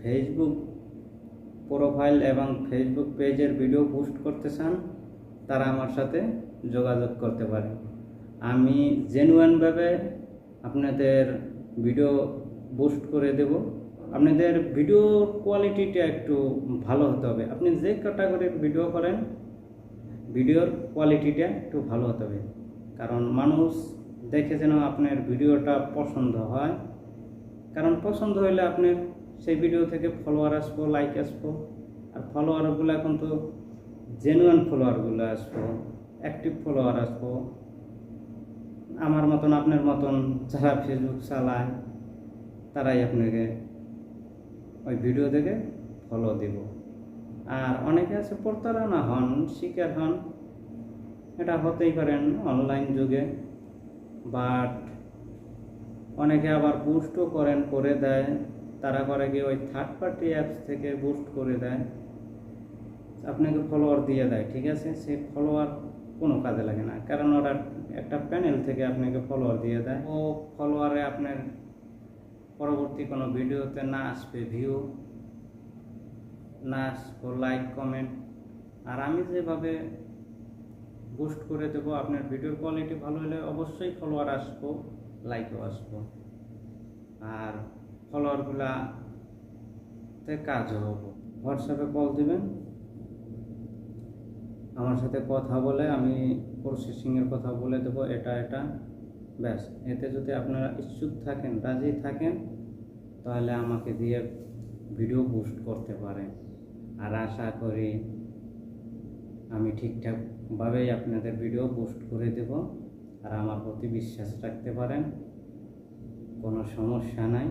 Facebook profile এবং Facebook পেজের video post করতে চান, তারা আমার সাথে যোগাযোগ করতে পারে। আমি জেনুয়ানভাবে আপনাদের ভিডিও বুস্ট করে দেব। আপনাদের ভিডিওর কোয়ালিটিটা একটু ভালো হতে হবে। আপনি যে ক্যাটাগরির ভিডিও করেন ভিডিওর কোয়ালিটিটা একটু ভালো হতে হবে। কারণ মানুষ দেখে যেন আপনার ভিডিওটা পছন্দ হয়। কারণ পছন্দ হইলে আপনার সেই ভিডিও থেকে ফলোয়ার আসব লাইক আসব। আর ফলোয়ারগুলো এখন তো জেনুয়ান ফলোয়ারগুলো আসব অ্যাক্টিভ ফলোয়ার আসব। আমার মতন, আপনার মতন যারা ফেসবুক চালায়, তারাই আপনাকে ওই ভিডিও দেখে ফলো দিব। আর অনেকে আছে প্রতারণা হন, শিকার হন। এটা হতেই পারেন অনলাইন যুগে। বাট অনেকে আবার বুস্টও করেন, করে দেয়। তারা করে গিয়ে ওই থার্ড পার্টি অ্যাপস থেকে বুস্ট করে দেয় আপনাকে ফলোয়ার দিয়ে দেয়, ঠিক আছে? সেই ফলোয়ার কোনো কাজে লাগে না। কারণ ওরা একটা প্যানেল থেকে আপনাকে ফলোয়ার দিয়ে দেয়। ও ফলোয়ারে আপনার পরবর্তী কোনো ভিডিওতে না আসবে ভিউ না আসব লাইক কমেন্ট আর আমি যেভাবে বুস্ট করে দেবো, আপনার ভিডিওর কোয়ালিটি ভালো হলে অবশ্যই ফলোয়ার আসব লাইকও আসব। আর ফলোয়ারগুলা তে কাজও হব। হোয়াটসঅ্যাপে কল দিবেন। আমার সাথে কথা বলে আমি প্রসেসিংয়ের কথা বলে দেবো এটা এটা। ব্যাস, এতে যদি আপনারা ইচ্ছুক থাকেন, রাজি থাকেন, তাহলে আমাকে দিয়ে ভিডিও পোস্ট করতে পারেন। আর আশা করি আমি ঠিকঠাকভাবেই আপনাদের ভিডিও পোস্ট করে দেব। আর আমার প্রতি বিশ্বাস রাখতে পারেন। কোনো সমস্যা নাই।